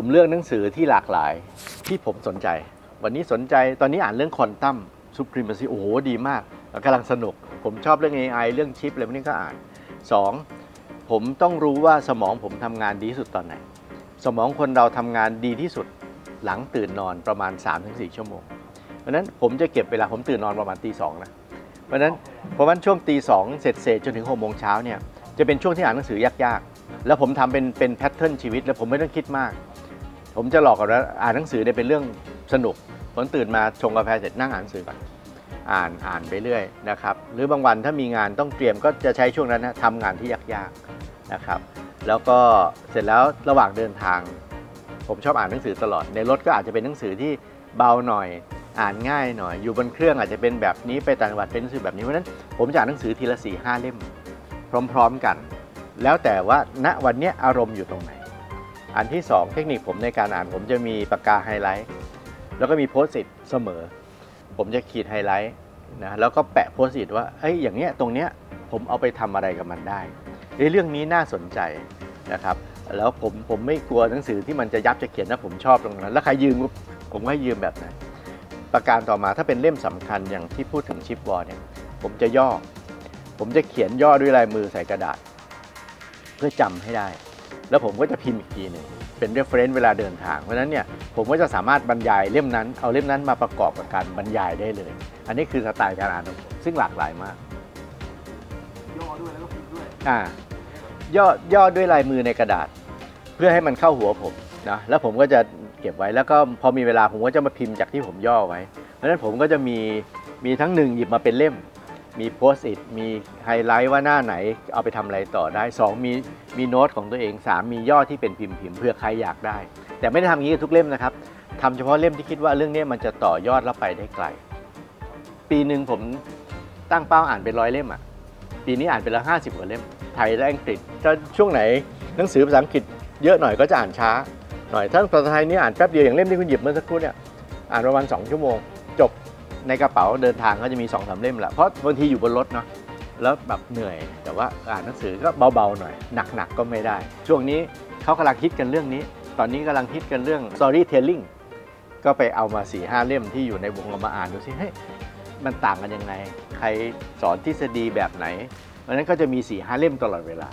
ผมเลือกหนังสือที่หลากหลายที่ผมสนใจ วันนี้สนใจตอนนี้อ่านเรื่องคอนตัมซูพรีม c ซีโอ้โหดีมากกำลังสนุก ผมชอบเรื่อง AI เรื่องชิปอะไรพวกนี้ก็อ่าน 2. ผมต้องรู้ว่าสมองผมทำงานดีที่สุดตอนไหน สมองคนเราทำงานดีที่สุดหลังตื่นนอนประมาณ 3-4 ชั่วโมง เพราะนั้นผมจะเก็บเวลาผมตื่นนอนประมาณตีสองนะ เพราะนั้นเพราะฉะนั้นช่วงตีสองเสร็จเสร็จจนถึงหกโมงเช้าเนี่ยจะเป็นช่วงที่อ่านหนังสือยากๆ แล้วผมทำเป็นเป็นแพทเทิร์นชีวิต แล้วผมไม่ต้องคิดมาก ผมจะหลอกกับว่าอ่านหนังสือเนี่ยเป็นเรื่องสนุกผมตื่นมาชงกาแฟเสร็จนั่งอ่านหนังสือก่อนอ่านอ่านไปเรื่อยนะครับ หรือบางวันถ้ามีงานต้องเตรียมก็จะใช้ช่วงนั้นนะทำงานที่ยากๆนะครับ แล้วก็เสร็จแล้วระหว่างเดินทาง ผมชอบอ่านหนังสือตลอด ในรถก็อาจจะเป็นหนังสือที่เบาหน่อย อ่านง่ายหน่อย อยู่บนเครื่องอาจจะเป็นแบบนี้ไปต่างจังหวัดเป็นหนังสือแบบนี้เพราะฉะนั้นผมจะอ่านหนังสือทีละสี่ห้าเล่ม พร้อม ๆกัน แล้วแต่ว่าณวันนี้อารมณ์อยู่ตรงไหน อันที่สองเทคนิคผมในการอ่าน ผมจะมีปากกาไฮไลท์แล้วก็มีโพสต์อิทเสมอ ผมจะขีดไฮไลท์นะแล้วก็แปะโพสต์อิทว่าเอ้ยอย่างเนี้ยตรงเนี้ยผมเอาไปทำอะไรกับมันได้เอ้ยเรื่องนี้น่าสนใจนะครับแล้วผมผมไม่กลัวหนังสือที่มันจะยับจะเขียนนะผมชอบตรงนั้น แล้วใครยืมผมก็ให้ยืมแบบนั้นประการต่อมาถ้าเป็นเล่มสำคัญอย่างที่พูดถึงชิปวอลเนี่ยผมจะย่อ ผมจะเขียนย่อด้วยลายมือใส่กระดาษ เพื่อจำให้ได้ แล้วผมก็จะพิมพ์อีกทีหนึ่งเป็น reference เวลาเดินทาง เพราะฉะนั้นเนี่ยผมก็จะสามารถบรรยายเล่มนั้น เอาเล่มนั้นมาประกอบกับการบรรยายได้เลย อันนี้คือสไตล์การอ่านของผมซึ่งหลากหลายมากย่อด้วยแล้วก็พิมพ์ด้วยอ่าย่อย่อด้วยลายมือในกระดาษ เพื่อให้มันเข้าหัวผมนะแล้วผมก็จะเก็บไว้แล้วก็พอมีเวลาผมก็จะมาพิมพ์จากที่ผมย่อไว้ เพราะฉะนั้นผมก็จะมีมีทั้งหนึ่งหยิบมาเป็นเล่ม มีโพสต์อิทมีไฮไลท์ว่าหน้าไหนเอาไปทำอะไรต่อได้ 2 มีมีโน้ตของตัวเอง 3 มีย่อที่เป็นพิมพ์พิมพ์เพื่อใครอยากได้ แต่ไม่ได้ทำอย่างนี้กับทุกเล่มนะครับทำเฉพาะเล่มที่คิดว่าเรื่องนี้มันจะต่อยอดแล้วไปได้ไกล ปีหนึ่งผมตั้งเป้าอ่านเป็นร้อยเล่มอะ ปีนี้อ่านไปแล้ว 50 กว่าเล่ม ไทยและอังกฤษ ถ้าช่วงไหนหนังสือภาษาอังกฤษเยอะหน่อยก็จะอ่านช้า หน่อยถ้าภาษาไทยนี่อ่านแป๊บเดียวอย่างเล่มที่คุณหยิบเมื่อสักครู่เนี่ย อ่านประมาณ 2 ชั่วโมง จบ ในกระเป๋าเดินทางก็จะมี2อสาเล่มแหละเพราะบางทีอยู่บนรถเนาะแล้วแบบเหนื่อย แต่ว่าอ่านหนังสือก็เบาๆหน่อย หนักๆก็ไม่ได้ ช่วงนี้เขากำลังฮิตกันเรื่องนี้ ตอนนี้กำลังฮิตกันเรื่อง storytelling ก็ไปเอามา4ี่ห้าเล่มที่อยู่ในวงเอามาอ่านดูสิเฮ้ยมันต่างกันยังไง ใครสอนทฤษฎีแบบไหนเพราะนั้นก็จะมี4ี่ห้าเล่มตลอดเวลา